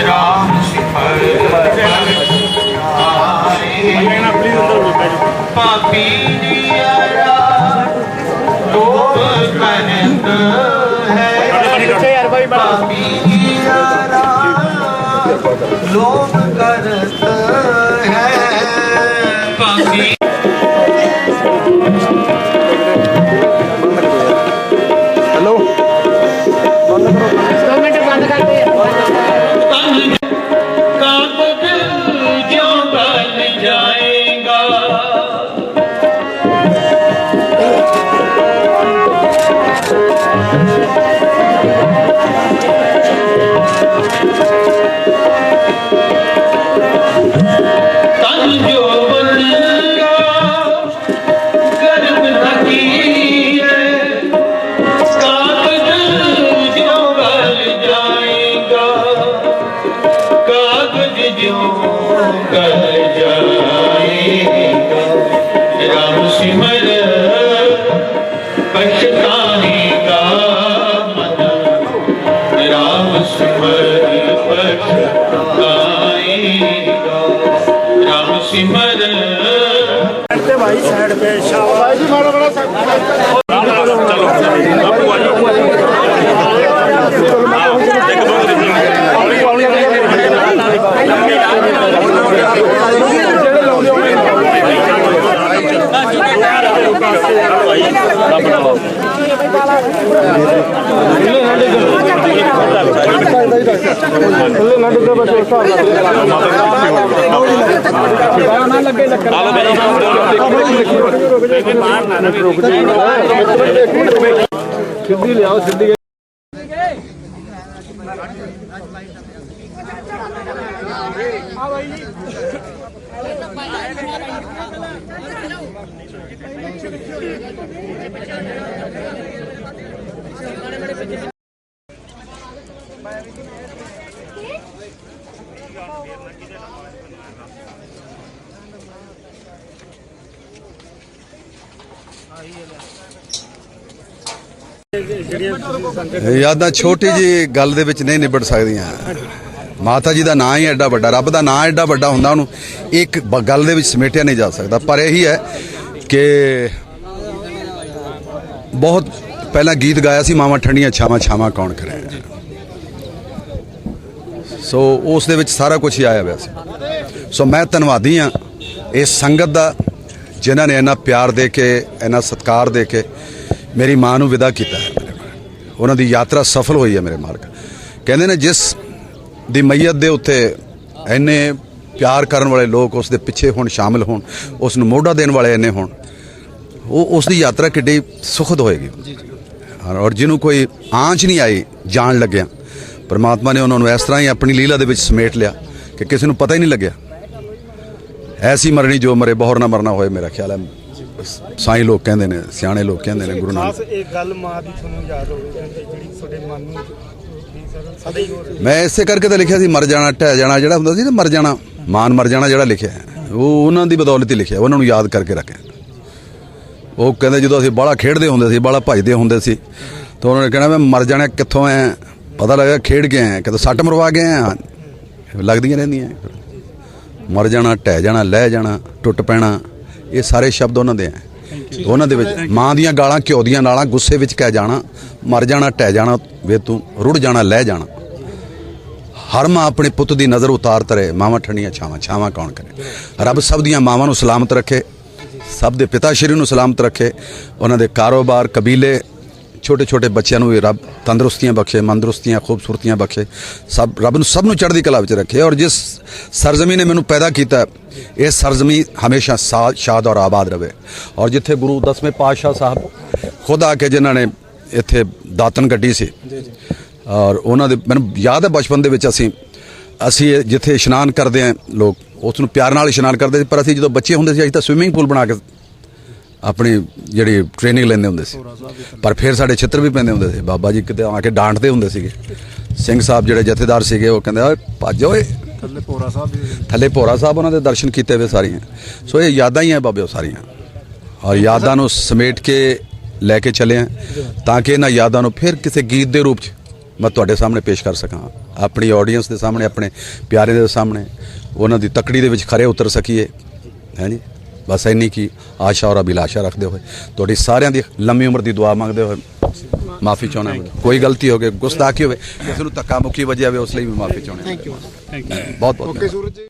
ਰਾਮ ਸਿਫਰ ਪਰਨਾਰੇ ਪਾਪੀ ਦੀਆਂ ਰਾਹ ਲੋਭ ਕਨਤ ਹੈ ਪਾਪੀ ਦੀਆਂ ਰਾਹ ਲੋਭ ਕਰਤ तन जो बनेगा गर्भ नहीं है कागज जो गल जाएगा कागज जो गल जाएगा राम सिमर ਭਾਈ ਸਾਈਡ ਤੇ ਸ਼ਾਬਾਸ਼। ਜੀ ਮਾੜਾ ਬੜਾ ಸಿದ್ಧಿಲಿ ಯಾವ ಸಿದ್ಧಿಗೆ ਯਾਦਾਂ ਛੋਟੀ ਜੀ ਗੱਲ ਦੇ ਵਿੱਚ ਨਹੀਂ ਨਿਬੜ ਸਕਦੀਆਂ। ਮਾਤਾ ਜੀ ਦਾ ਨਾਂ ਹੀ ਐਡਾ ਵੱਡਾ, ਰੱਬ ਦਾ ਨਾਂ ਐਡਾ ਵੱਡਾ ਹੁੰਦਾ ਉਹਨੂੰ, ਇੱਕ ਗੱਲ ਦੇ ਵਿੱਚ ਸਮੇਟਿਆ ਨਹੀਂ ਜਾ ਸਕਦਾ। ਪਰ ਇਹੀ ਹੈ ਕਿ ਬਹੁਤ ਪਹਿਲਾਂ ਗੀਤ ਗਾਇਆ ਸੀ, ਮਾਵਾਂ ਠੰਡੀਆਂ ਛਾਵਾਂ ਛਾਵਾਂ ਕੌਣ ਕਰੇ। ਸੋ ਉਸ ਦੇ ਵਿੱਚ ਸਾਰਾ ਕੁਝ ਹੀ ਆਇਆ ਹੋਇਆ ਸੀ। ਸੋ ਮੈਂ ਧੰਨਵਾਦੀ ਹਾਂ ਇਸ ਸੰਗਤ ਦਾ ਜਿਨ੍ਹਾਂ ਨੇ ਇੰਨਾ ਪਿਆਰ ਦੇ ਕੇ ਇੰਨਾ ਸਤਿਕਾਰ ਦੇ ਕੇ ਮੇਰੀ ਮਾਂ ਨੂੰ ਵਿਦਾ ਕੀਤਾ ਹੈ ਮੇਰੇ ਨਾਲ। ਉਹਨਾਂ ਦੀ ਯਾਤਰਾ ਸਫਲ ਹੋਈ ਹੈ ਮੇਰੇ ਮਾਲਕ। ਕਹਿੰਦੇ ਨੇ ਜਿਸ ਦੀ ਮਈਤ ਦੇ ਉੱਤੇ ਇੰਨੇ ਪਿਆਰ ਕਰਨ ਵਾਲੇ ਲੋਕ ਉਸ ਦੇ ਪਿੱਛੇ ਹੁਣ ਸ਼ਾਮਿਲ ਹੋਣ ਉਸ ਨੂੰ ਮੋਢਾ ਦੇਣ ਵਾਲੇ ਇੰਨੇ ਹੋਣ ਉਹ ਉਸ ਦੀ ਯਾਤਰਾ ਕਿੱਡੀ ਸੁਖਦ ਹੋਏਗੀ। ਔਰ ਜਿਹਨੂੰ ਕੋਈ ਆਂਚ ਨਹੀਂ ਆਈ ਜਾਣ ਲੱਗਿਆ ਪਰਮਾਤਮਾ ਨੇ ਉਹਨਾਂ ਨੂੰ ਇਸ ਤਰ੍ਹਾਂ ਹੀ ਆਪਣੀ ਲੀਲਾ ਦੇ ਵਿੱਚ ਸਮੇਟ ਲਿਆ ਕਿ ਕਿਸੇ ਨੂੰ ਪਤਾ ਹੀ ਨਹੀਂ ਲੱਗਿਆ। ਐਸੀ ਮਰਨੀ ਜੋ ਮਰੇ ਬਹੁਰ ਨਾ ਮਰਨਾ ਹੋਏ ਮੇਰਾ ਖਿਆਲ ਹੈ। ਸਾਈਂ ਲੋਕ ਕਹਿੰਦੇ ਨੇ ਸਿਆਣੇ ਲੋਕ ਕਹਿੰਦੇ ਨੇ ਗੁਰੂ ਨਾਨਕ। ਖਾਸ ਇੱਕ ਗੱਲ ਮਾਂ ਦੀ ਤੁਹਾਨੂੰ ਯਾਦ ਹੋਵੇ ਜਿਹੜੀ ਤੁਹਾਡੇ ਮਨ ਨੂੰ ਵੀ ਸਰ ਸਦਾ ਹੀ ਹੋ ਰਹੀ ਮੈਂ ਇਸੇ ਕਰਕੇ ਤਾਂ ਲਿਖਿਆ ਸੀ ਮਰ ਜਾਣਾ ਟਹਿ ਜਾਣਾ ਜਿਹੜਾ ਹੁੰਦਾ ਸੀ ਨਾ ਮਰ ਜਾਣਾ ਮਾਨ ਮਰ ਜਾਣਾ ਜਿਹੜਾ ਲਿਖਿਆ ਉਹ ਉਹਨਾਂ ਦੀ ਬਦੌਲਤ ਹੀ ਲਿਖਿਆ ਉਹਨਾਂ ਨੂੰ ਯਾਦ ਕਰਕੇ ਰੱਖਿਆ। ਉਹ ਕਹਿੰਦੇ ਜਦੋਂ ਅਸੀਂ ਬਾਹਲਾ ਖੇਡਦੇ ਹੁੰਦੇ ਸੀ ਬਾਹਲਾ ਭੱਜਦੇ ਹੁੰਦੇ ਸੀ ਤਾਂ ਉਹਨਾਂ ਨੇ ਕਹਿਣਾ ਮੈਂ ਮਰ ਜਾਣਾ ਕਿੱਥੋਂ ਐ ਪਤਾ ਲੱਗਾ ਖੇਡ ਕੇ ਆਏ ਕਿਤੇ ਸੱਟ ਮਰਵਾ ਕੇ ਆਏ ਹਾਂ। ਲੱਗਦੀਆਂ ਰਹਿੰਦੀਆਂ। ਮਰ ਜਾਣਾ ਟਹਿ ਜਾਣਾ ਲੈ ਜਾਣਾ, ਟੁੱਟ ਪੈਣਾ, ਇਹ ਸਾਰੇ ਸ਼ਬਦ ਉਹਨਾਂ ਦੇ ਆ। ਉਹਨਾਂ ਦੇ ਵਿੱਚ ਮਾਂ ਦੀਆਂ ਗਾਲਾਂ, ਘਿਓ ਦੀਆਂ ਨਾਲਾਂ ਗੁੱਸੇ ਵਿੱਚ ਕਹਿ ਜਾਣਾ, ਮਰ ਜਾਣਾ ਟਹਿ ਜਾਣਾ, ਵੇ ਤੂੰ ਰੁੜ ਜਾਣਾ ਲੈ ਜਾਣਾ। ਹਰ ਮਾਂ ਆਪਣੇ ਪੁੱਤ ਦੀ ਨਜ਼ਰ ਉਤਾਰ ਤਰੇ, ਮਾਵਾਂ ਠੰਡੀਆਂ ਛਾਵਾਂ ਛਾਵਾਂ ਕੌਣ ਕਰੇ? ਰੱਬ ਸਭ ਦੀਆਂ ਮਾਵਾਂ ਨੂੰ ਸਲਾਮਤ ਰੱਖੇ, ਸਭ ਦੇ ਪਿਤਾ ਸ਼੍ਰੀ ਨੂੰ ਸਲਾਮਤ ਰੱਖੇ, ਉਹਨਾਂ ਦੇ ਕਾਰੋਬਾਰ, ਕਬੀਲੇ ਛੋਟੇ ਛੋਟੇ ਬੱਚਿਆਂ ਨੂੰ ਵੀ ਰੱਬ ਤੰਦਰੁਸਤੀਆਂ ਬਖਸ਼ੇ ਮੰਦਰੁਸਤੀਆਂ ਖੂਬਸੂਰਤੀਆਂ ਬਖਸ਼ੇ ਸਭ ਰੱਬ ਨੂੰ ਸਭ ਨੂੰ ਚੜ੍ਹਦੀ ਕਲਾ ਵਿੱਚ ਰੱਖੇ ਔਰ ਜਿਸ ਸਰਜ਼ਮੀ ਨੇ ਮੈਨੂੰ ਪੈਦਾ ਕੀਤਾ ਇਹ ਸਰਜ਼ਮੀ ਹਮੇਸ਼ਾ ਸ਼ਾਦ ਔਰ ਆਬਾਦ ਰਵੇ। ਔਰ ਜਿੱਥੇ ਗੁਰੂ ਦਸਵੇਂ ਪਾਤਸ਼ਾਹ ਸਾਹਿਬ ਖੁਦ ਆ ਕੇ ਜਿਨ੍ਹਾਂ ਨੇ ਇੱਥੇ ਦਾਤਨ ਗੱਡੀ ਸੀ ਔਰ ਉਹਨਾਂ ਦੇ ਮੈਨੂੰ ਯਾਦ ਹੈ ਬਚਪਨ ਦੇ ਵਿੱਚ ਅਸੀਂ ਅਸੀਂ ਜਿੱਥੇ ਇਸ਼ਨਾਨ ਕਰਦੇ ਆਂ ਲੋਕ ਉਸ ਨੂੰ ਪਿਆਰ ਨਾਲ ਇਸ਼ਨਾਨ ਕਰਦੇ ਸੀ ਪਰ ਅਸੀਂ ਜਦੋਂ ਬੱਚੇ ਹੁੰਦੇ ਸੀ ਅਸੀਂ ਤਾਂ ਸਵਿਮਿੰਗ ਪੂਲ ਬਣਾ ਕੇ ਆਪਣੀ ਜਿਹੜੀ ਟ੍ਰੇਨਿੰਗ ਲੈਂਦੇ ਹੁੰਦੇ ਸੀ। ਪਰ ਫਿਰ ਸਾਡੇ ਛਿੱਤਰ ਵੀ ਪੈਂਦੇ ਹੁੰਦੇ ਸੀ। ਬਾਬਾ ਜੀ ਕਿਤੇ ਆ ਕੇ ਡਾਂਟਦੇ ਹੁੰਦੇ ਸੀਗੇ। ਸਿੰਘ ਸਾਹਿਬ ਜਿਹੜੇ ਜਥੇਦਾਰ ਸੀਗੇ ਉਹ ਕਹਿੰਦੇ ਓਏ ਭੱਜ ਓਏ। ਥੱਲੇ ਪੋਰਾ ਸਾਹਿਬ ਵੀ। ਥੱਲੇ ਭੋਰਾ ਸਾਹਿਬ ਉਹਨਾਂ ਦੇ ਦਰਸ਼ਨ ਕੀਤੇ ਹੋਏ ਸਾਰੀਆਂ। ਸੋ ਇਹ ਯਾਦਾਂ ਹੀ ਆ ਬਾਬਿਓ ਸਾਰੀਆਂ। ਔਰ ਯਾਦਾਂ ਨੂੰ ਸਮੇਟ ਕੇ ਲੈ ਕੇ ਚੱਲੇ ਆ ਤਾਂ ਕਿ ਇਹਨਾਂ ਯਾਦਾਂ ਨੂੰ ਫਿਰ ਕਿਸੇ ਗੀਤ ਦੇ ਰੂਪ 'ਚ ਮੈਂ ਤੁਹਾਡੇ ਸਾਹਮਣੇ ਪੇਸ਼ ਕਰ ਸਕਾਂ। ਆਪਣੀ ਆਡੀਅנס ਦੇ ਸਾਹਮਣੇ ਆਪਣੇ ਪਿਆਰੇ ਦੇ ਸਾਹਮਣੇ ਉਹਨਾਂ ਦੀ ਤਕੜੀ ਦੇ ਵਿੱਚ ਖਰੇ ਉਤਰ ਸਕੀਏ। ਹੈ ਜੀ? ਬਸ ਇੰਨੀ ਕੀ ਆਸ਼ਾ ਔਰ ਅਭਿਲਾਸ਼ਾ ਰੱਖਦੇ ਹੋਏ। ਤੁਹਾਡੀ ਸਾਰਿਆਂ ਦੀ ਲੰਮੀ ਉਮਰ ਦੀ ਦੁਆ ਮੰਗਦੇ ਹੋਏ ਮਾਫੀ ਚਾਹੁੰਦਾ ਕੋਈ ਗਲਤੀ ਹੋ ਗਈ ਗੁਸਤਾਖੀ ਹੋਵੇ ਕਿਸੇ ਨੂੰ ਧੱਕਾ ਮੁੱਕੀ ਵੱਜਿਆ ਹੋਵੇ ਉਸ ਲਈ ਵੀ ਮਾਫੀ ਯੂ ਬਹੁਤ ਬਹੁਤ ਓਕੇ ਸੂਰਜ ਜੀ।